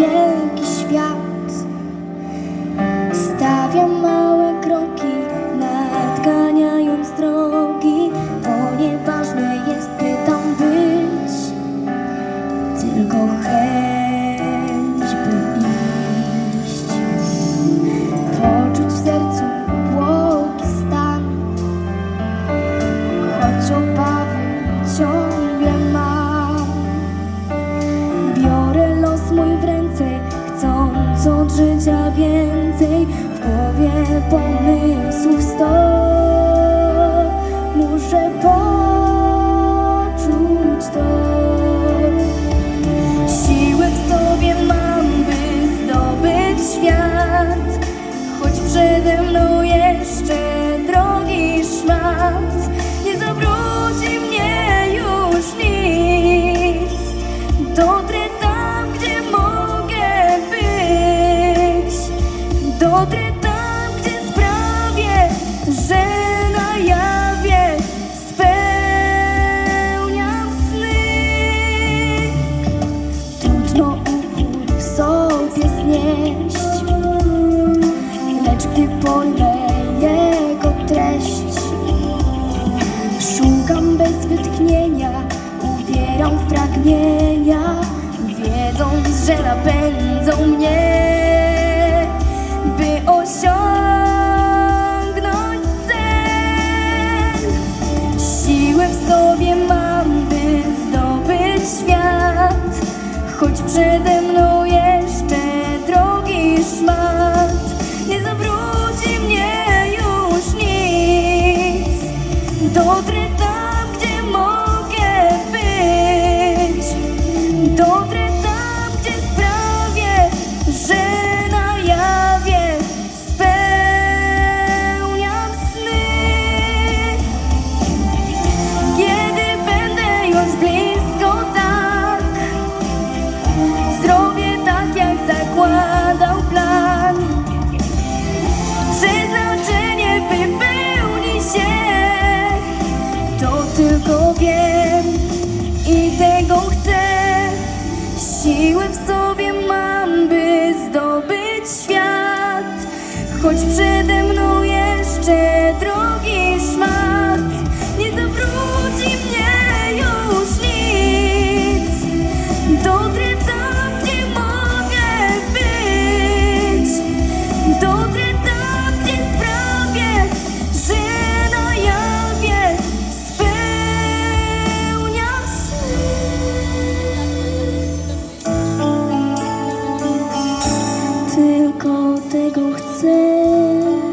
wielki świat. życia więcej w głowie pomyśl. Lecz gdy pojmę jego treść Szukam bez wytchnienia Ubieram w pragnienia Wiedząc, że napędzą mnie By osiągnąć cel. Siłę w sobie mam, by zdobyć świat Choć przede mną i don't podrida. хоч це демно. 我最